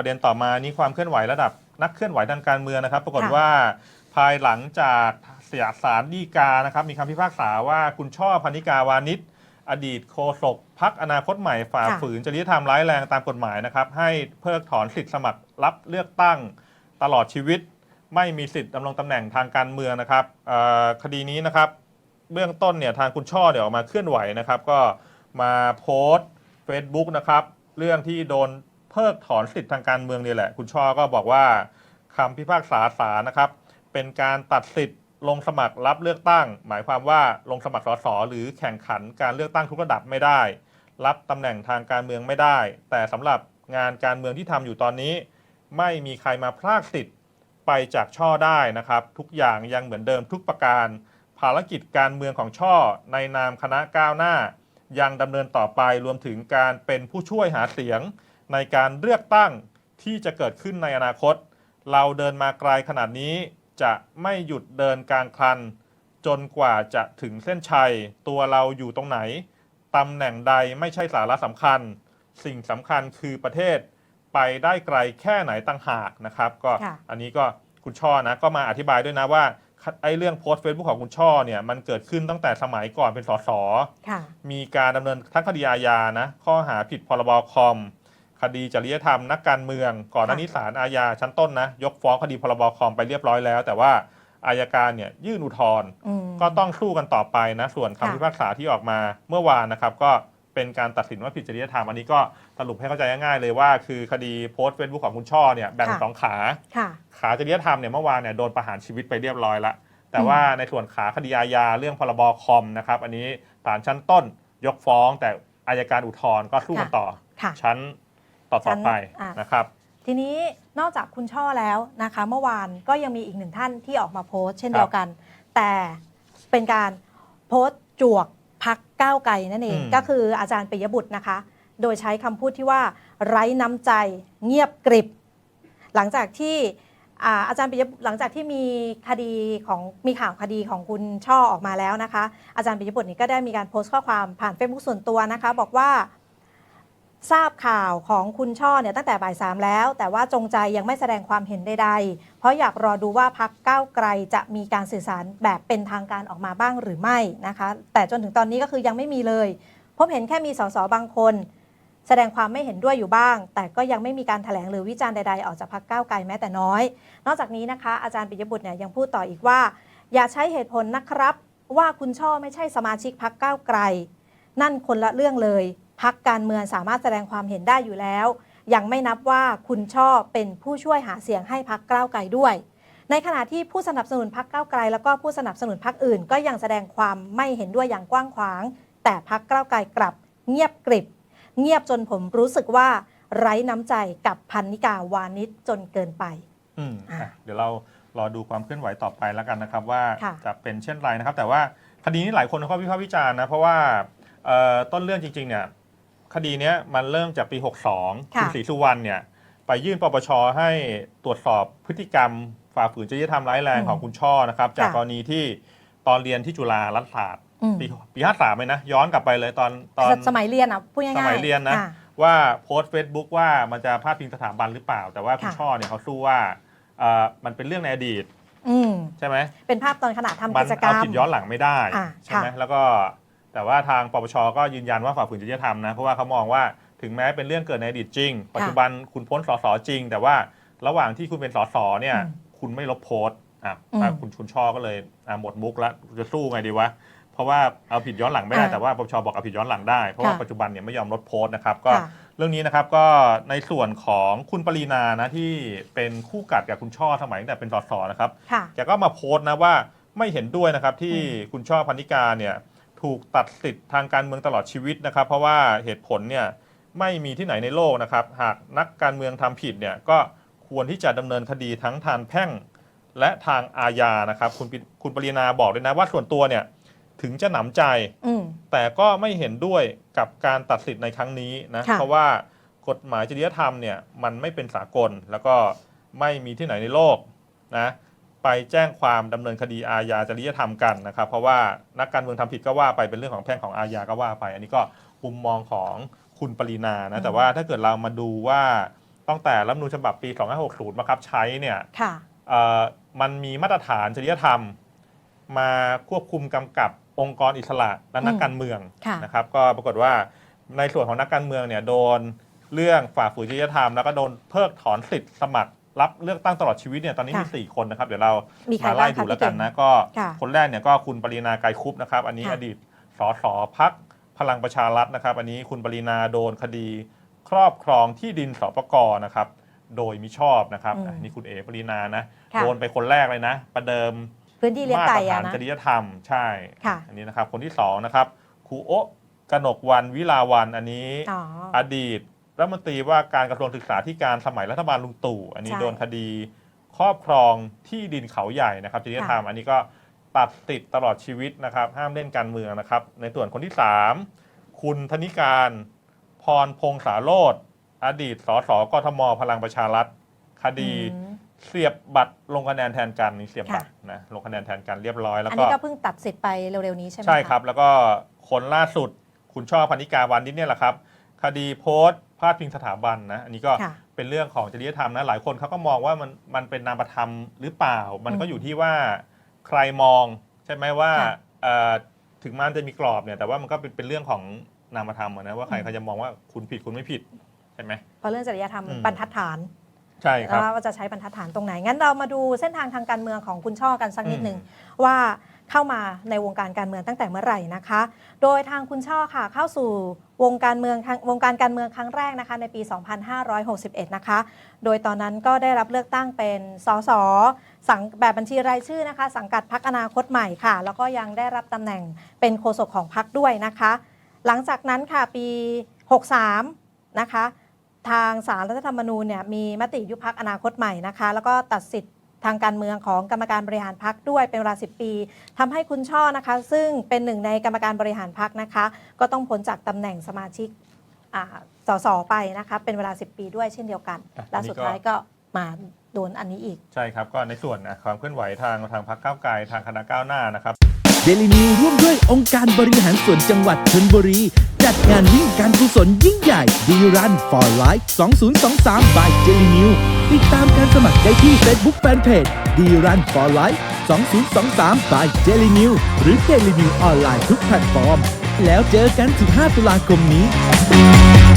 ประเด็นต่อมานี่ความเคลื่อนไหวระดับนักเคลื่อนไหวทางการเมืองนะครับ ปรากฏค่ะว่าภายหลังจากเสียสารดีกานะครับ มีคำพิพากษาว่าคุณช่อพนิกาวานิชอดีตโฆษกพักอนาคตใหม่ฝ่าค่ะฝืนจริยธรรมร้ายแรงตามกฎหมายนะครับ ให้เพิกถอนสิทธิ์สมัครรับเลือกตั้งตลอดชีวิต ไม่มีสิทธิ์ดำรงตำแหน่งทางการเมืองนะครับเอ่อคดีนี้นะครับ เบื้องต้นเนี่ยทางคุณช่อเนี่ยออกมาเคลื่อนไหวนะครับ ก็มาโพสต์ Facebook นะครับ เรื่องที่โดน เพิกถอนสิทธิ์ทางการเมืองนี่แหละ คุณช่อก็บอกว่าคำพิพากษาศาลนะครับ เป็นการตัดสิทธิ์ลงสมัครรับเลือกตั้ง หมายความว่าลงสมัครสสหรือแข่งขันการเลือกตั้งทุกระดับไม่ได้ รับตำแหน่งทางการเมืองไม่ได้ แต่สำหรับงานการเมืองที่ทำอยู่ตอนนี้ ไม่มีใครมาพรากสิทธิ์ไปจากช่อได้นะครับ ทุกอย่างยังเหมือนเดิมทุกประการ ภารกิจการเมืองของช่อ ในนามคณะก้าวหน้า ยังดำเนินต่อไปรวมถึงการเป็นผู้ช่วยหาเสียง ในการเลือกตั้งที่จะเกิดขึ้นในอนาคต เราเดินมาไกลขนาดนี้ จะไม่หยุดเดินกลางคัน จนกว่าจะถึงเส้นชัย ตัวเราอยู่ตรงไหนตำแหน่งใดไม่ใช่สาระสำคัญ สิ่งสำคัญคือประเทศไปได้ไกลแค่ไหนต่างหากนะครับ ก็ค่ะอันนี้ก็คุณช่อนะก็มาอธิบายด้วยนะว่าไอ้เรื่องโพสต์เฟซบุ๊กของคุณช่อเนี่ยมันเกิดขึ้นตั้งแต่สมัยก่อนเป็นสสค่ะมีการดำเนินทั้งคดีอาญานะข้อหาผิดพรบคอม คดีจริยธรรมนักการเมือง ก่อนหน้านี้ศาลอาญาชั้นต้นนะ ยกฟ้องคดีพรบคอมไปเรียบร้อยแล้ว แต่ว่าอายการเนี่ยยื่นอุทธรณ์อืมก็ต้องสู้กันต่อไปนะ ส่วนค่ะคำพิพากษาที่ออกมาเมื่อวานนะครับ ก็เป็นการตัดสินว่าผิดจริยธรรมอันนี้ก็สรุปให้เข้าใจง่ายๆเลยว่า คือคดีโพสต์เฟซบุ๊กของคุณช่อเนี่ยแบ่งเป็นสองขาค่ะขาจริยธรรมเนี่ยเมื่อวานเนี่ยโดนประหารชีวิตไปเรียบร้อยละแต่ว่าในส่วนขาคดีอาญาเรื่องพรบคอมนะครับ อันนี้ศาลชั้นต้นยกฟ้อง แต่อายการอุทธรณ์ก็สู้กันต่อค่ะชั้น ต่อชั้ต่อนไปอะ นะครับ ทีนี้นอกจากคุณช่อแล้วนะคะ เมื่อวานก็ยังมีอีกหนึ่งท่านที่ออกมาโพสต์เช่นครับเดียวกัน แต่เป็นการโพสต์จวกพักก้าวไกลนั่นเอง อืม ก็คืออาจารย์ปิยบุตรนะคะ โดยใช้คำพูดที่ว่าไร้น้ำใจเงียบกริบ หลังจากที่อ่าอาจารย์ปิยบุตรหลังจากที่มีคดีของมีข่าวคดีของคุณช่อออกมาแล้วนะคะ อาจารย์ปิยบุตรนี่ก็ได้มีการโพสต์ข้อความผ่านเฟซบุ๊กส่วนตัวนะคะ บอกว่า ทราบข่าวของคุณช่อเนี่ยตั้งแต่บ่ายสามแล้ว แต่ว่าจงใจยังไม่แสดงความเห็นใดๆ เพราะอยากรอดูว่าพักก้าวไกลจะมีการสื่อสารแบบเป็นทางการออกมาบ้างหรือไม่นะคะ แต่จนถึงตอนนี้ก็คือยังไม่มีเลย พบเห็นแค่มีสสบางคน แสดงความไม่เห็นด้วยอยู่บ้าง แต่ก็ยังไม่มีการแถลงหรือวิจารณ์ใดๆ ออกจากพักก้าวไกลแม้แต่น้อย นอกจากนี้นะคะอาจารย์ปิยบุตรเนี่ยยังพูดต่ออีกว่า อย่าใช้เหตุผลนะครับ ว่าคุณช่อไม่ใช่สมาชิกพักก้าวไกล นั่นคนละเรื่องเลย พักการเมืองสามารถแสดงความเห็นได้อยู่แล้ว ยังไม่นับว่าคุณช่อเป็นผู้ช่วยหาเสียงให้พักก้าวไกลด้วย ในขณะที่ผู้สนับสนุนพักก้าวไกล แล้วก็ผู้สนับสนุนพักอื่น ก็ยังแสดงความไม่เห็นด้วยอย่างกว้างขวาง แต่พักก้าวไกลกลับ เงียบกริบ เงียบจนผมรู้สึกว่าไร้น้ำใจกับพันนิกาวานิชจนเกินไปอืมอะอะเดี๋ยวเรารอดูความเคลื่อนไหวต่อไปแล้วกันนะครับ ว่าค่ะจะเป็นเช่นไรนะครับ แต่ว่าคดีนี้หลายคนเขาวิพากษ์วิจารณ์นะเพราะว่าเอ่อต้นเรื่องจริงๆเนี่ย คดีเนี้ยมันเริ่มจากปี 62ค่ะณศรีสุวรรณเนี่ยไปยื่นปปชให้ตรวจสอบพฤติกรรมฝ่าฝืนจริยธรรมร้ายแรงอืมของคุณช่อนะครับ จากค่ะกรณีที่ตอนเรียนที่จุฬารัฐศาสตร์อืมปีปี53เลยนะ ย้อนกลับไปเลยตอนตอนสมัยเรียนอะพูดง่ายๆสมัยเรียนนะอ่ว่าโพสต์เฟซบุ๊กว่ามันจะพาดพิงสถาบันหรือเปล่า แต่ว่าคุณค่ะช่อเนี่ยเขาสู้ว่าเอ่อมันเป็นเรื่องในอดีตอืมใช่ไหมเป็นภาพตอนขณะทำมักิจกรรเอามผิดย้อนหลังไม่ได้อ่าใช่ไหมค่ะแล้วก็ แต่ว่าทางปปชก็ยืนยันว่าฝ่าฝืนจริยธรรมนะเพราะว่าเขามองว่าถึงแม้เป็นเรื่องเกิดในอดีตจริง ปัจจุบันคุณพ้นสสจริง แต่ว่าระหว่างที่คุณเป็นสสเนี่ยอืมคุณไม่ลบโพสต์อะอืมอะคุณคุณช่อก็เลยอะหมดมุกแล้วจะสู้ไงดีวะเพราะว่าเอาผิดย้อนหลังไม่ได้อ่าแต่ว่าปปชบอกเอาผิดย้อนหลังได้เพราะว่าค่ะปัจจุบันเนี่ยไม่ยอมลดโพสต์นะครับก็ค่ะเรื่องนี้นะครับก็ในส่วนของคุณปรีนานะที่เป็นคู่กัดกับคุณช่อสมัยตั้งแต่เป็นสสนะครับค่ะแกก็มาโพสต์นะว่าไม่เห็นด้วยนะครับที่อืมคุณช่อพันนิกาเนี่ย ถูกตัดสิทธิ์ทางการเมืองตลอดชีวิตนะครับ เพราะว่าเหตุผลเนี่ยไม่มีที่ไหนในโลกนะครับ หากนักการเมืองทำผิดเนี่ยก็ควรที่จะดำเนินคดีทั้งทางแพ่งและทางอาญานะครับคุณปิคุณปรีนาบอกด้วยนะว่าส่วนตัวเนี่ยถึงจะหนำใจอืมแต่ก็ไม่เห็นด้วยกับการตัดสิทธิ์ในครั้งนี้นะค่ะเพราะว่ากฎหมายจริยธรรมเนี่ยมันไม่เป็นสากล แล้วก็ไม่มีที่ไหนในโลกนะ ไปแจ้งความดำเนินคดีอาญาจริยธรรมกันนะครับ เพราะว่านักการเมืองทำผิดก็ว่าไปเป็นเรื่องของแพ่งของอาญาก็ว่าไป อันนี้ก็มุมมองของคุณปรีนานะแต่ว่าถ้าเกิดเรามาดูว่าตั้งแต่รัฐธรรมนูญฉบับปี 2560บังคับใช้เนี่ย ค่ะ เอ่อมันมีมาตรฐานจริยธรรม มาควบคุมกำกับองค์กรอิสระและนักอืมการเมืองค่ะ นะครับ ก็ปรากฏว่าในส่วนของนักการเมืองเนี่ยโดนเรื่องฝ่าฝืนจริยธรรม แล้วก็โดนเพิกถอนสิทธิ์สมัคร รับเลือกตั้งตลอดชีวิตเนี่ยตอนนี้มีค่ะสี่คนนะครับเดี๋ยวเรามีใครมาไล่บ้างคะดูแล้วพี่กัเก่นงนะก็ค่ะคนแรกเนี่ยก็คุณปรินาไกรคุปนะครับ อันนี้ค่ะ อดีตสสพักพลังประชารัฐนะครับ อันนี้คุณปรินาโดนคดี ครอบครองที่ดินสปกนะครับ โดยมิชอบนะครับอืมอะนี่คุณเอ๋ปรินานะค่ะ โดนไปคนแรกเลยนะ ประเดิม พื้นที่เลี้ยงมาตไก่รฐาอะนนะ จริยธรรมใช่ ค่ะ อันนี้นะครับคนที่สองนะครับครูโอะกนกวันวิลาวันอันนี้ อ๋อ อดีต รัฐมนตรีว่าการกระทรวงศึกษาธิการสมัยรัฐบาลลุงตู่ อันนี้ใช่ โดนคดีครอบครองที่ดินเขาใหญ่นะครับจริยธรรมอันนี้ก็ตัดติดตลอดชีวิตนะครับ ห้ามเล่นการเมืองนะครับ ในส่วนคนที่ 3 คุณธนิการ พรพงษาโรธอดีตสสกทมพลังประชารัฐคดี อืม เสียบบัตรลงคะแนนแทนกันนี่เสียบบัตรค่ะนะลงคะแนนแทนกันเรียบร้อยแล้วอันก็นี้ก็เพิ่งตัดสิทธิ์ไปเร็วๆนี้ใช่ไหมะใช่ครับ แล้วก็คนล่าสุดคุณช่อพนิกาวันนี้เนี่ยแหละครับ คดีโพสต์พาดพิงสถาบันนะอันนี้ก็ค่ะเป็นเรื่องของจริยธรรมนะหลายคนเขาก็มองว่ามันมันเป็นนามธรรมหรือเปล่า มันก็อืมอยู่ที่ว่าใครมองใช่ไหมว่าค่ะเอ่อถึงมันจะมีกรอบเนี่ยแต่ว่ามันก็เป็นเป็นเรื่องของนามธรรมอะนะว่าใครอืม เขาจะมองว่าคุณผิดคุณไม่ผิดใช่ไหม เพราะเรื่องจริยธรรมอืม บรรทัดฐาน ใช่ครับว่าจะใช้บรรทัดฐานตรงไหน งั้นเรามาดูเส้นทางทางการเมืองของคุณช่อกันสักนิดหนึ่งว่าเข้ามาในวงการการเมืองตั้งแต่เมื่อไหร่นะคะ โดยทางคุณช่อค่ะเข้าสู่วงการเมืองครั้งวงการการเมืองครั้งแรกนะคะในปี 2561 นะคะ โดยตอนนั้นก็ได้รับเลือกตั้งเป็นสสสังแบบบัญชีรายชื่อนะคะ สังกัดพักอนาคตใหม่ค่ะ แล้วก็ยังได้รับตำแหน่งเป็นโฆษกของพักด้วยนะคะ หลังจากนั้นค่ะปี 63 นะคะ ทางสารรัฐธรรมนูญเนี่ยมีมติยุบพักอนาคตใหม่นะคะ แล้วก็ตัดสิทธิ์ทางการเมืองของกรรมการบริหารพักด้วยเป็นเวลา 10 ปีทำให้คุณช่อนะคะ ซึ่งเป็นหนึ่งในกรรมการบริหารพักนะคะ ก็ต้องพ้นจากตำแหน่งสมาชิกอ่าสสไปนะคะ เป็นเวลา 10 ปีด้วยเช่นเดียวกันอะและอันนี้สุดก็ท้ายก็มาโดนอันนี้อีก ใช่ครับ ก็ในส่วนนะความเคลื่อนไหวทางทางพรรคก้าวไกลทางคณะก้าวหน้านะครับเดลินิวร่วมด้วยองค์การบริหารส่วนจังหวัดชนบุรีจัด งานวิ่งการกุศลยิ่งใหญ่ดีรัน for life 2023 by Jellynew ติดตามการสมัครได้ที่ Facebook Fanpage ดีรัน for life 2023 by Jellynew หรือเจลินิวออนไลน์ทุกแพลตฟอร์ม แล้วเจอกัน 15 ตุลาคมนี้